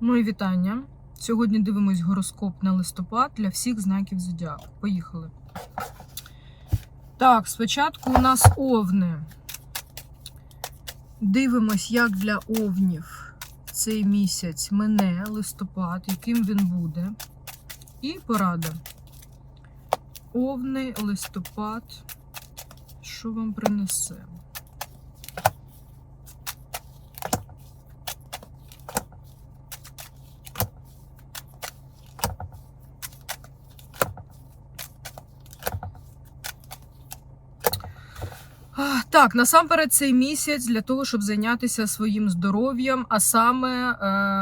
Мої вітання. Сьогодні дивимось гороскоп на листопад для всіх знаків зодіаку. Поїхали. Так, спочатку у нас овни. Дивимось, як для овнів цей місяць мине листопад, яким він буде. І порада. Овни, листопад. Що вам принесе? А, Так, насамперед цей місяць для того, щоб зайнятися своїм здоров'ям, а саме е,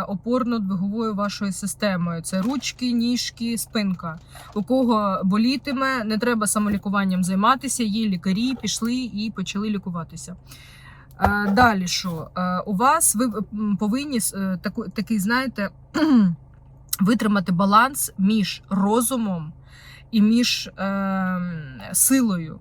опорно-двиговою вашою системою. Це ручки, ніжки, спинка. У кого болітиме, не треба самолікуванням займатися. Є лікарі, пішли і почали лікуватися. Е, далі що? Е, у вас ви повинні е, таку, такий, знаєте, витримати баланс між розумом і між е, силою.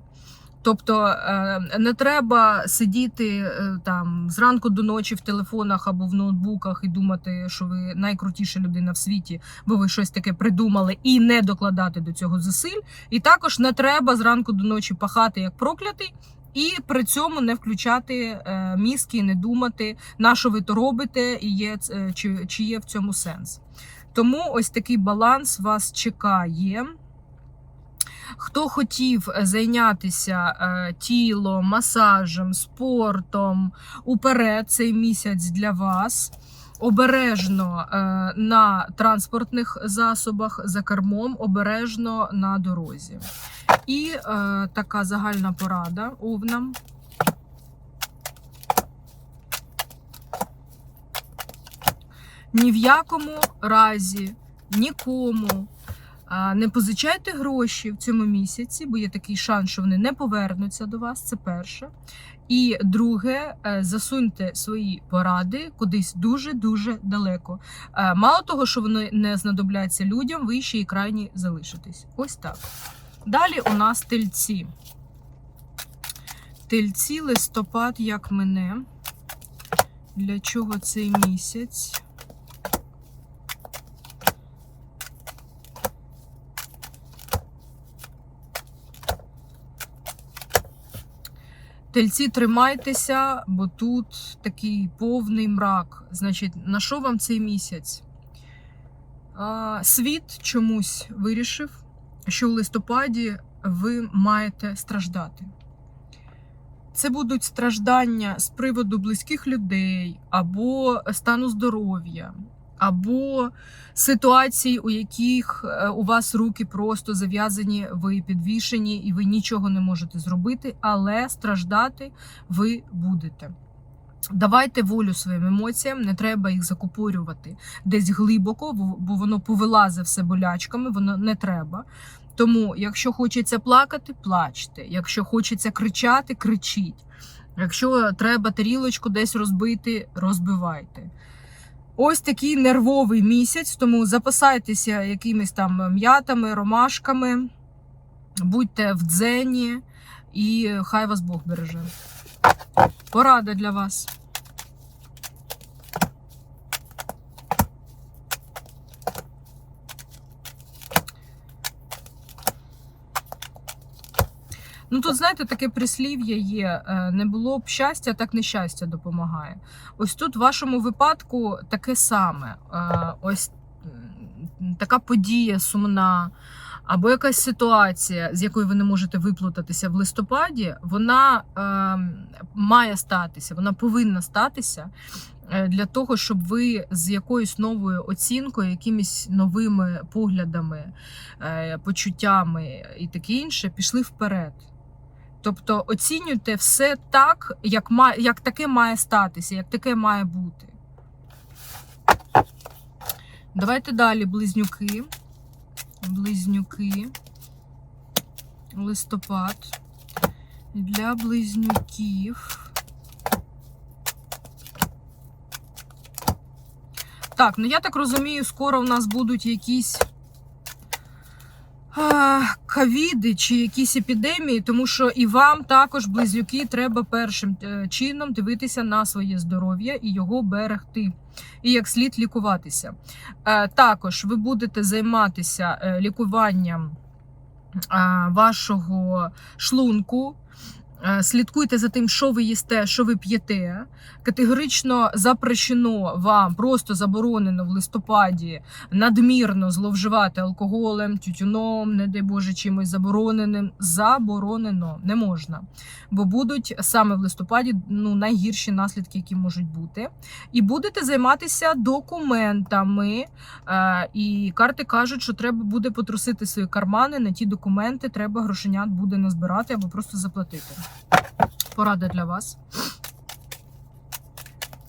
Тобто е, не треба сидіти е, там зранку до ночі в телефонах або в ноутбуках і думати, що ви найкрутіша людина в світі, бо ви щось таке придумали, і не докладати до цього зусиль. І також не треба зранку до ночі пахати як проклятий. І при цьому не включати е, мізки, не думати, на що ви то робите, і є чи, чи є в цьому сенс. Тому ось такий баланс вас чекає. Хто хотів зайнятися е, тілом, масажем, спортом уперед цей місяць для вас. Обережно е, на транспортних засобах за кермом, обережно на дорозі. І е, така загальна порада овнам. Ні в якому разі нікому Не позичайте гроші в цьому місяці, бо є такий шанс, що вони не повернуться до вас. Це перше. І друге, е, засуньте свої поради кудись дуже-дуже далеко. Е, Мало того, що вони не знадобляться людям, ви ще й крайні залишитесь. Ось так. Далі у нас тельці. Тельці, листопад, як мене. Для чого цей місяць? Тельці, тримайтеся, бо тут такий повний мрак. Значить, на що вам цей місяць? Світ чомусь вирішив, що в листопаді ви маєте страждати. Це будуть страждання з приводу близьких людей або стану здоров'я, або ситуацій, у яких е, у вас руки просто зав'язані, ви підвішені і ви нічого не можете зробити, але страждати ви будете. Давайте волю своїм емоціям, не треба їх закупорювати десь глибоко, бо- бо воно повилазе все болячками, воно не треба. Тому, якщо хочеться плакати, плачте. Якщо хочеться кричати, кричіть. Якщо треба тарілочку десь розбити, розбивайте. Ось такий нервовий місяць, тому запасайтеся якимись там м'ятами, ромашками, будьте в дзені і хай вас Бог береже. Порада для вас. Ну тут, знаєте, таке прислів'я є: е, не було б щастя, так нещастя допомагає. Ось тут в вашому випадку таке саме. Е, Ось така подія сумна, або якась ситуація, з якої ви не можете виплутатися в листопаді, вона е, має статися, вона повинна статися. е, Для того, щоб ви з якоюсь новою оцінкою, якимись новими поглядами, е, почуттями і таке інше, пішли вперед. Тобто оцінюйте все так, як, як таке має статися, як таке має бути. Давайте далі близнюки. Близнюки. Листопад. Для близнюків. Так, ну я так розумію, скоро в нас будуть якісь ковіди чи якісь епідемії, тому що і вам також, близнюки, треба першим е, чином дивитися на своє здоров'я і його берегти, і як слід лікуватися. Е, Також ви будете займатися е, лікуванням вашого шлунку. Е, Слідкуйте за тим, що ви їсте, що ви п'єте. Категорично запрещено вам, просто заборонено в листопаді надмірно зловживати алкоголем, тютюном, не дай Боже, чимось забороненим. Заборонено не можна. Бо будуть саме в листопаді ну, найгірші наслідки, які можуть бути. І будете займатися документами. Е, і карти кажуть, що треба буде потрусити свої кармани на ті документи, треба грошенят буде назбирати або просто заплатити. Порада для вас.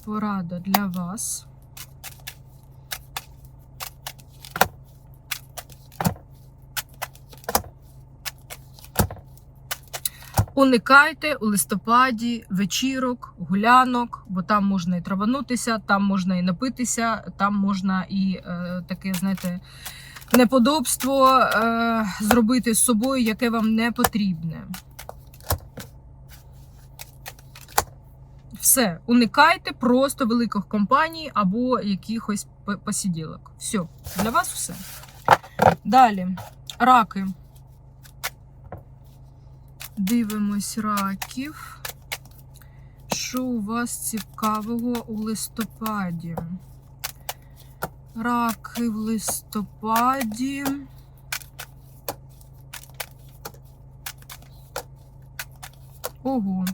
Порада для вас. Уникайте у листопаді вечірок, гулянок, бо там можна і траванутися, там можна і напитися, там можна і е, таке, знаєте, неподобство е, зробити з собою, яке вам не потрібне. Все, уникайте просто великих компаній або якихось посіділок. Все, для вас все. Далі, раки. Дивимось раків. Що у вас цікавого у листопаді? Раки в листопаді. Ого.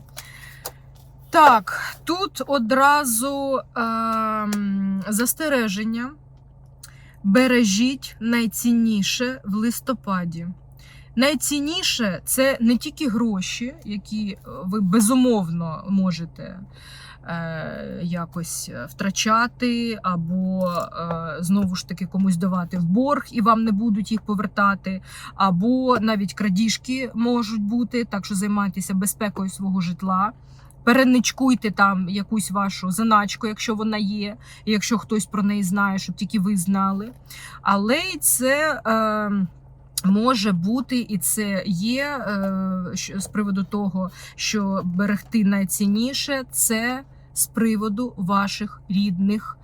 Так, тут одразу ем, застереження. Бережіть найцінніше в листопаді. Найцінніше це не тільки гроші, які е, ви безумовно можете е, якось втрачати, або е, знову ж таки комусь давати в борг, і вам не будуть їх повертати, або навіть крадіжки можуть бути, так що займайтеся безпекою свого житла. Переничкуйте там якусь вашу заначку, якщо вона є, і якщо хтось про неї знає, щоб тільки ви знали. Але це. Е, Може бути, і це є е, з приводу того, що берегти найцінніше, це з приводу ваших рідних,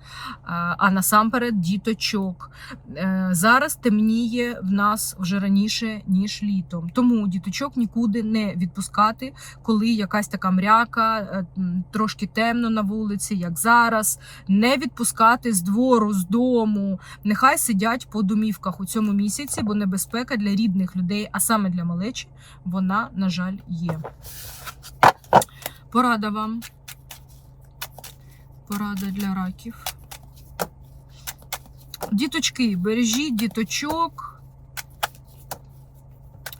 а а насамперед діточок. Е, Зараз темніє в нас вже раніше, ніж літом. Тому діточок нікуди не відпускати, коли якась така мряка, е, трошки темно на вулиці, як зараз. Не відпускати з двору, з дому. Нехай сидять по домівках у цьому місяці, бо небезпека для рідних людей, а саме для малечі, вона, на жаль, є. Порада вам. Порада для раків. Діточки, бережіть діточок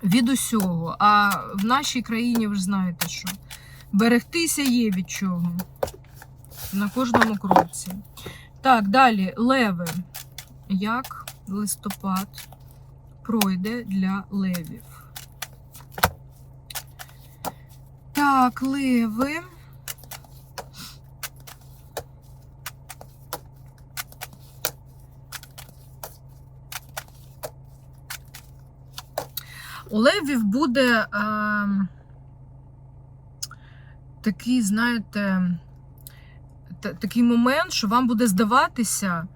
від усього. А в нашій країні ви ж знаєте, що берегтися є від чого. На кожному кроці. Так, далі леви. Як листопад пройде для левів? Так, леви. У левів буде е, такий, знаєте, та- такий момент, що вам буде здаватися,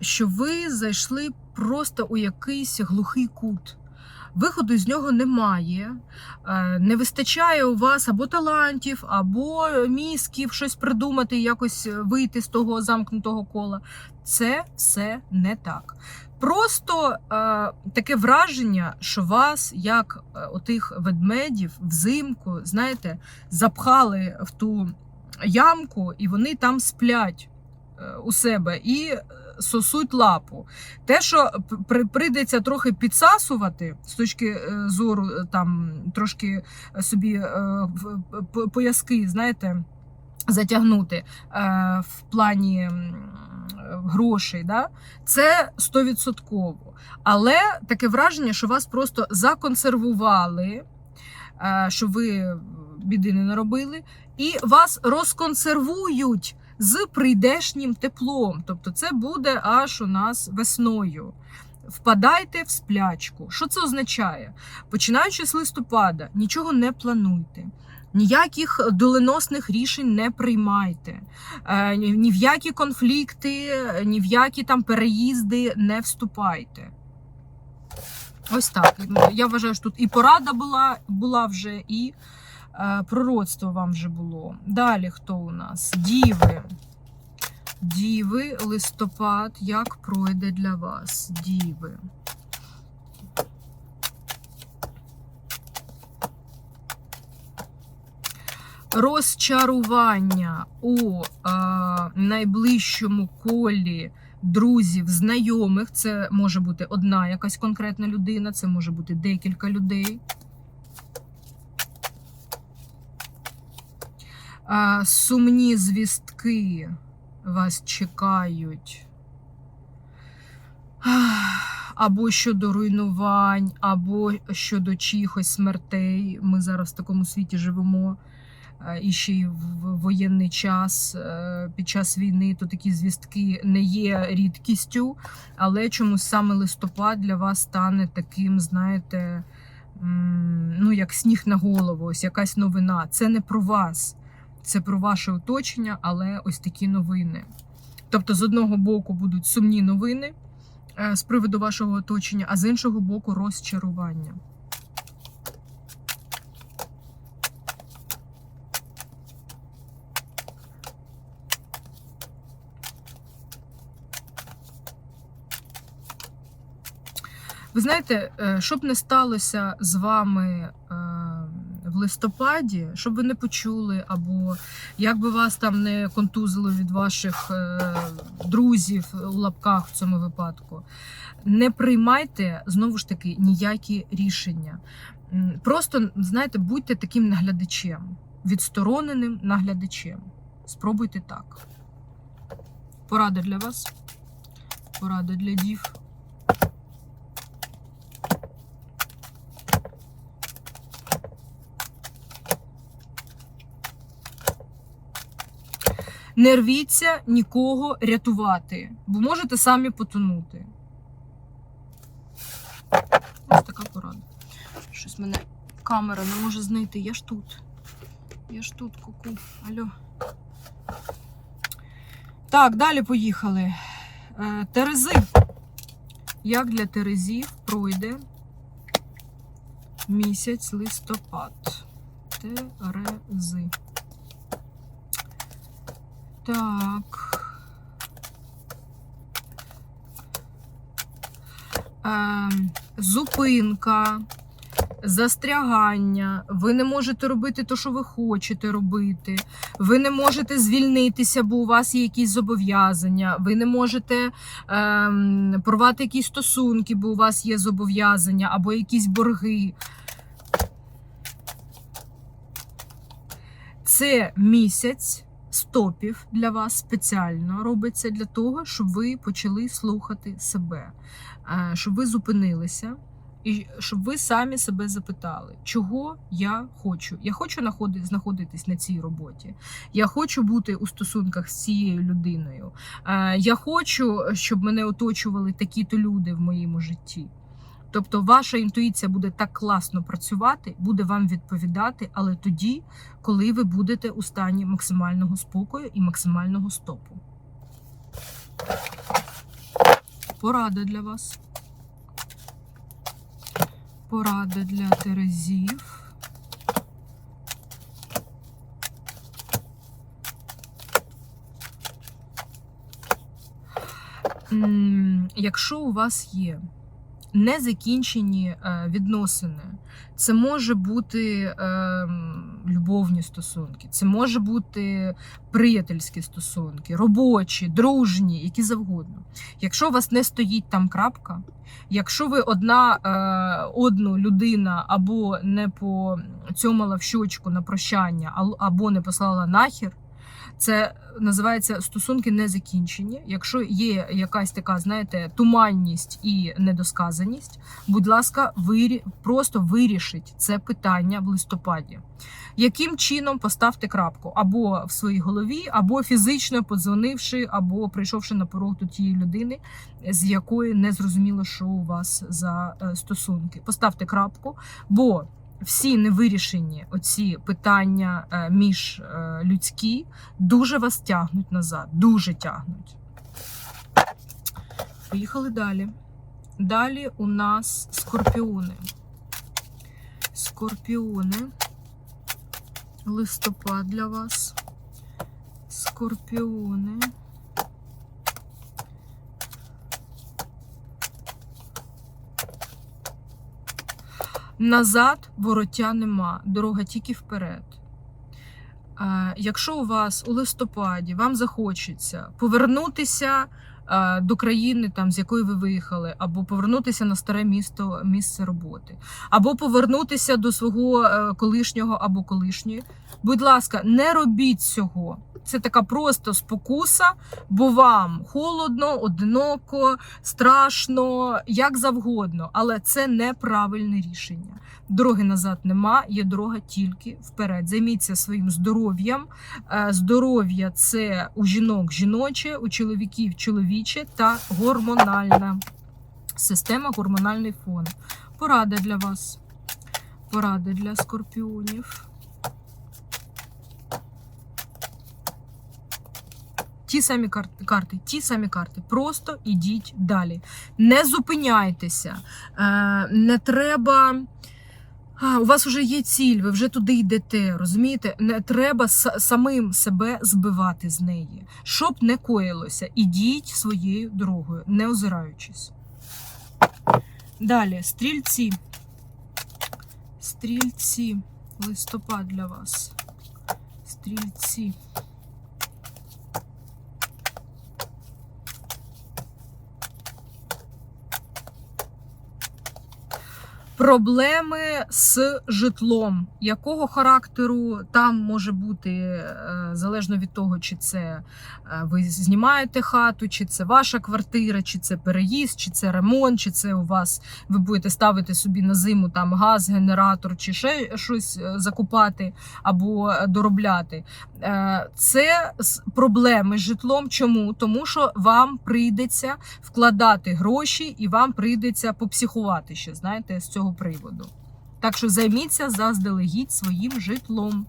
що ви зайшли просто у якийсь глухий кут. Виходу з нього немає, е, не вистачає у вас або талантів, або мізків щось придумати, якось вийти з того замкнутого кола. Це все не так. Просто е, таке враження, що вас, як е, отих ведмедів, взимку, знаєте, запхали в ту ямку, і вони там сплять е, у себе і е, сосуть лапу. Те, що прийдеться трохи підсасувати з точки зору, там трошки собі е, пояски, знаєте, затягнути е, в плані грошей, да? це стовідсотково. Але таке враження, що вас просто законсервували, е, що ви біди не наробили, і вас розконсервують з прийдешнім теплом. Тобто це буде аж у нас весною. впадайте в сплячку. Що це означає? Починаючи з листопада, нічого не плануйте. Ніяких доленосних рішень не приймайте, Е, ні в які конфлікти, ні в які там переїзди не вступайте. Ось так. Я вважаю, що тут і порада була, була вже, і е, пророцтво вам вже було. Далі хто у нас? Діви. Діви, листопад, як пройде для вас? Діви. Розчарування у е, найближчому колі друзів, знайомих. Це може бути одна якась конкретна людина, це може бути декілька людей. Е, сумні звістки вас чекають. Або щодо руйнувань, або щодо чихось смертей. Ми зараз в такому світі живемо. Е, І ще й в воєнний час е, під час війни, то такі звістки не є рідкістю, але чомусь саме листопад для вас стане таким, знаєте, ну як сніг на голову, ось якась новина. Це не про вас, це про ваше оточення, але ось такі новини. Тобто, з одного боку будуть сумні новини е, з приводу вашого оточення, а з іншого боку, розчарування. Ви знаєте, е, що б не сталося з вами е, в листопаді, щоб ви не почули, або як би вас там не контузило від ваших е, друзів у лапках в цьому випадку, не приймайте знову ж таки ніякі рішення. Просто знаєте, будьте таким наглядачем, відстороненим наглядачем. Спробуйте так. Порада для вас. Порада для дів. Не рвіться нікого рятувати, бо можете самі потонути. Ось така порада. Щось мене камера не може знайти. Я ж тут. Я ж тут, куку. Алло. Так, далі поїхали. Е, Терези. Як для Терезів пройде місяць листопад? Терези. Так. Ем, зупинка, застрягання. Ви не можете робити те, що ви хочете робити. Ви не можете звільнитися, бо у вас є якісь зобов'язання. Ви не можете ем, порвати якісь стосунки, бо у вас є зобов'язання або якісь борги. Це місяць стопів для вас спеціально робиться для того, щоб ви почали слухати себе, е, щоб ви зупинилися. І щоб ви самі себе запитали, чого я хочу. Я хочу знаходитись на цій роботі. Я хочу бути у стосунках з цією людиною. Е, Я хочу, щоб мене оточували такі-то люди в моєму житті. Тобто, ваша інтуїція буде так класно працювати, буде вам відповідати, але тоді, коли ви будете у стані максимального спокою і максимального стопу. Порада для вас. Порада для Терезів. Якщо у вас є незакінчені е, відносини, це може бути е, любовні стосунки, це може бути приятельські стосунки, робочі, дружні, які завгодно. Якщо у вас не стоїть там крапка, якщо ви одна е, одну людина або не поцьомала в щочку на прощання, або не послала нахер, Це називається стосунки не закінчені. Якщо є якась така, знаєте, туманність і недосказаність, будь ласка, вирі... просто вирішіть це питання в листопаді. Яким чином поставте крапку або в своїй голові, або фізично подзвонивши, або прийшовши на порог до тієї людини, з якої не зрозуміло, що у вас за е, стосунки. Поставте крапку, бо всі невирішені оці питання е, між е, людські дуже вас тягнуть назад, дуже тягнуть. Поїхали далі. Далі у нас скорпіони. Скорпіони. Листопад для вас. Скорпіони. Назад вороття нема, дорога тільки вперед. Якщо у вас у листопаді вам захочеться повернутися до країни, там, з якої ви виїхали, або повернутися на старе місто, місце роботи, або повернутися до свого е, колишнього або колишньої, будь ласка, не робіть цього. Це така просто спокуса, бо вам холодно, одиноко, страшно, як завгодно, але це неправильне рішення. Дороги назад нема, є дорога тільки вперед. Займіться своїм здоров'ям. Е, Здоров'я це у жінок жіноче, у чоловіків чоловіче та гормональна система, гормональний фон. Порада для вас. Порада для скорпіонів. Ті самі карти, ті самі карти. Просто ідіть далі. Не зупиняйтеся. Е, не треба. У вас вже є ціль, ви вже туди йдете. Розумієте? Не треба самим себе збивати з неї. Щоб не коїлося, ідіть своєю дорогою, не озираючись. Далі, стрільці. Стрільці. Листопад для вас. Стрільці. Проблеми з житлом. Якого характеру там може бути, е, залежно від того, чи це е, ви знімаєте хату, чи це ваша квартира, чи це переїзд, чи це ремонт, чи це у вас ви будете ставити собі на зиму там газ, генератор, чи ще щось е, закупати або доробляти. Це проблеми з житлом. Чому? Тому що вам прийдеться вкладати гроші і вам прийдеться попсихувати ще, знаєте, з цього приводу. Так що займіться заздалегідь своїм житлом.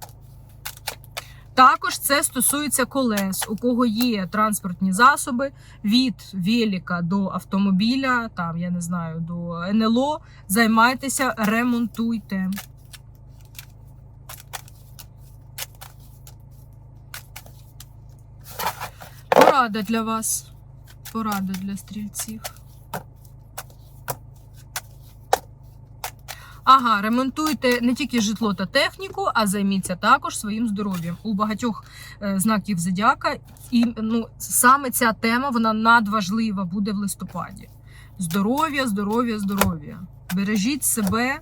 Також це стосується колес. У кого є транспортні засоби від велика до автомобіля, там я не знаю, до НЛО. Займайтеся, ремонтуйте. Порада для вас. Порада для стрільців. Ага, ремонтуйте не тільки житло та техніку, а займіться також своїм здоров'ям. У багатьох е, знаків зодіака. І ну, саме ця тема вона надважлива буде в листопаді. Здоров'я, здоров'я, здоров'я. Бережіть себе.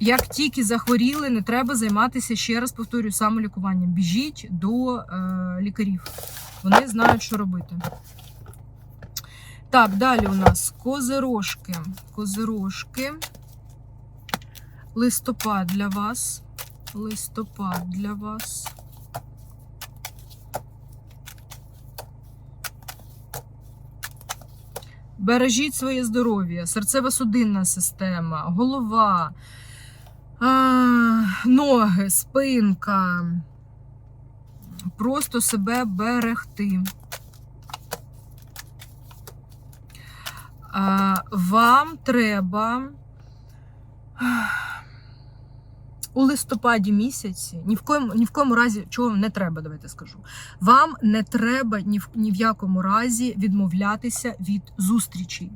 Як тільки захворіли, не треба займатися ще раз повторюю самолікуванням. Біжіть до е, лікарів. Вони знають, що робити. Так, далі у нас козирожки. Козирожки. Листопад для вас. Листопад для вас. Бережіть своє здоров'я, серцево-судинна система, голова, а, ноги, спинка. Просто себе берегти. А, Вам треба у листопаді місяці, ні в коєму, ні в коєму разі, чого не треба, давайте скажу. Вам не треба ні в, ні в якому разі відмовлятися від зустрічей.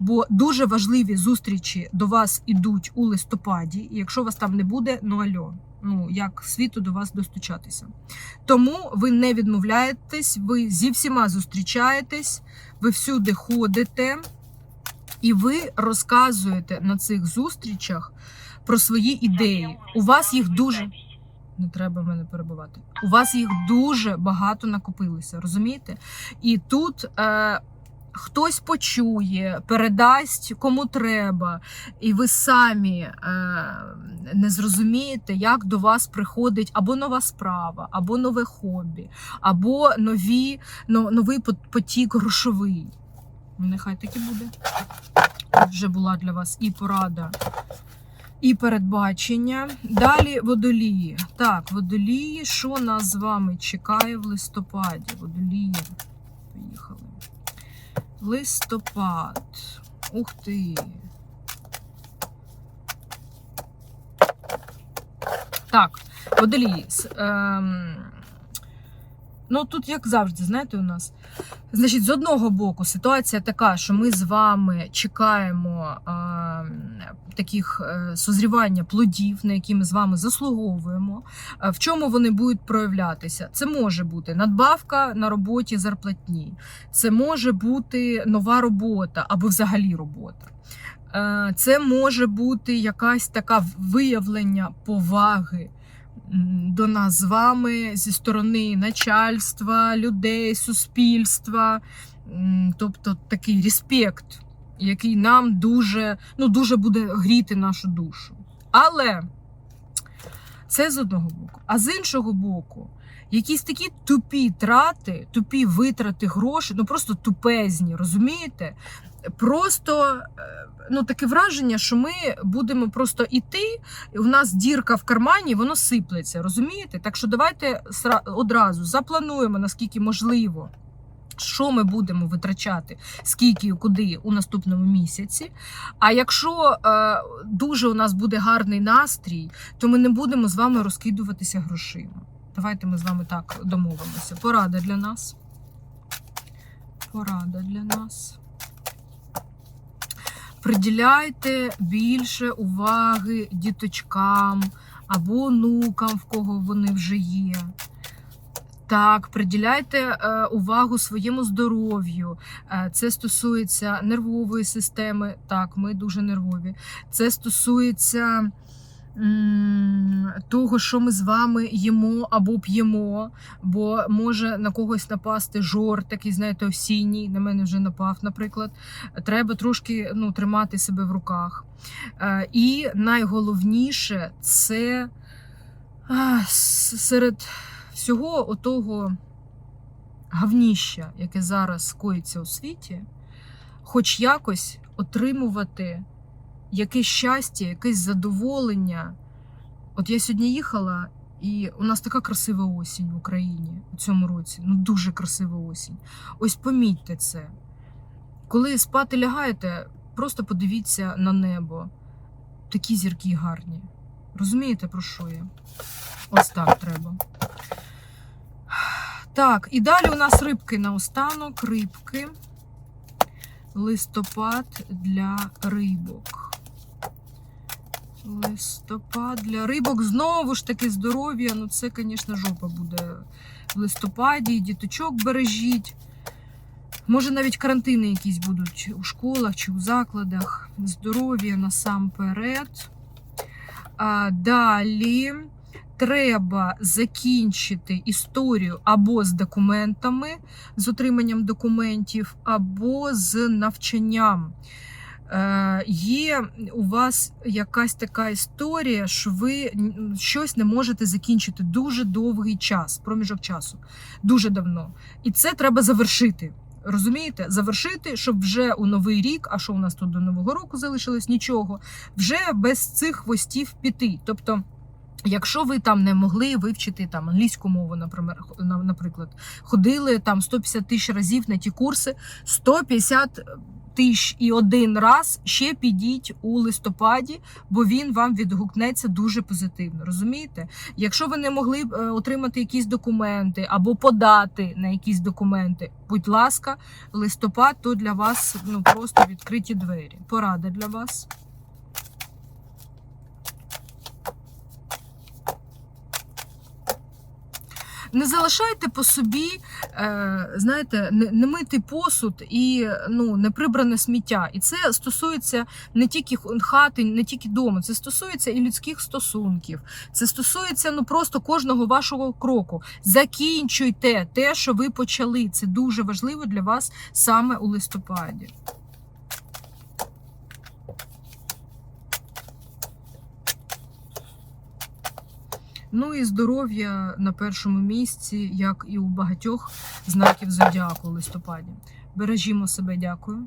Бо дуже важливі зустрічі до вас ідуть у листопаді, і якщо вас там не буде, ну альо, ну як світу до вас достучатися. Тому ви не відмовляєтесь, ви зі всіма зустрічаєтесь, ви всюди ходите, і ви розказуєте на цих зустрічах про свої ідеї. У вас їх дуже не треба мене перебувати. У вас їх дуже багато накопилося, розумієте? І тут е, хтось почує, передасть кому треба, і ви самі е, не зрозумієте, як до вас приходить або нова справа, або нове хобі, або нові, но, новий потік грошовий. Нехай таки буде. Вже була для вас і порада, і передбачення. Далі водолії. Так, водолії, що нас з вами чекає в листопаді? Водолії. Поїхали. Листопад. Ух ти. Так, водолії. Ем, ну, тут, як завжди, знаєте, у нас. Значить, з одного боку, ситуація така, що ми з вами чекаємо а, таких е, созрівання плодів, на які ми з вами заслуговуємо. А В чому вони будуть проявлятися? Це може бути надбавка на роботі зарплатні, це може бути нова робота або взагалі робота. Е, Це може бути якась така виявлення поваги до нас з вами зі сторони начальства, людей, суспільства. Тобто такий респект, який нам дуже, ну, дуже буде гріти нашу душу. Але це з одного боку. А з іншого боку, якісь такі тупі трати, тупі витрати грошей, ну просто тупезні, розумієте? Просто е, ну, таке враження, що ми будемо просто іти, у нас дірка в кармані, воно сиплеться, розумієте? Так що давайте одразу заплануємо, наскільки можливо. Що ми будемо витрачати, скільки і куди у наступному місяці. А якщо е, дуже у нас буде гарний настрій, то ми не будемо з вами розкидуватися грошима. Давайте ми з вами так домовимося. Порада для нас. Порада для нас. Приділяйте більше уваги діточкам або онукам, в кого вони вже є. Так, приділяйте е, увагу своєму здоров'ю. Е, це стосується нервової системи. Так, ми дуже нервові. Це стосується того, що ми з вами їмо або п'ємо, бо може на когось напасти жор, такий, знаєте, осінній. На мене вже напав, наприклад. Треба трошки ну, тримати себе в руках. Е, і найголовніше це серед всього отого гавніща, яке зараз коїться у світі, хоч якось отримувати якесь щастя, якесь задоволення. От я сьогодні їхала, і у нас така красива осінь в Україні у цьому році. Ну дуже красива осінь. Ось помітьте це. Коли спати лягаєте, просто подивіться на небо. Такі зірки гарні. Розумієте, про що я? Ось так треба. Так, і далі у нас рибки наостанок. Рибки. Листопад для рибок. Листопад для рибок. Знову ж таки здоров'я. Ну, це, звісно, жопа буде в листопаді. Діточок бережіть. Може, навіть карантини якісь будуть у школах чи у закладах. Здоров'я насамперед. А, далі треба закінчити історію або з документами, з отриманням документів, або з навчанням. Е, є у вас якась така історія, що ви щось не можете закінчити дуже довгий час, проміжок часу, дуже давно. І це треба завершити. Розумієте, завершити, щоб вже у новий рік, а що у нас тут до нового року залишилось нічого, вже без цих хвостів піти. Тобто, якщо ви там не могли вивчити там англійську мову, наприклад, наприклад, ходили там 150 тисяч разів на ті курси, 150 тисяч і один раз ще підіть у листопаді, бо він вам відгукнеться дуже позитивно. Розумієте? Якщо ви не могли е, отримати якісь документи або подати на якісь документи, будь ласка, листопад то для вас ну просто відкриті двері. Порада для вас. Не залишайте по собі, е, знаєте, не, не посуд і ну, не прибране сміття. І це стосується не тільки хати, не тільки дому, це стосується і людських стосунків. Це стосується ну просто кожного вашого кроку. Закінчуйте те, що ви почали. Це дуже важливо для вас саме у листопаді. Ну і здоров'я на першому місці, як і у багатьох знаків зодіаку у листопаді. Бережімо себе, дякую.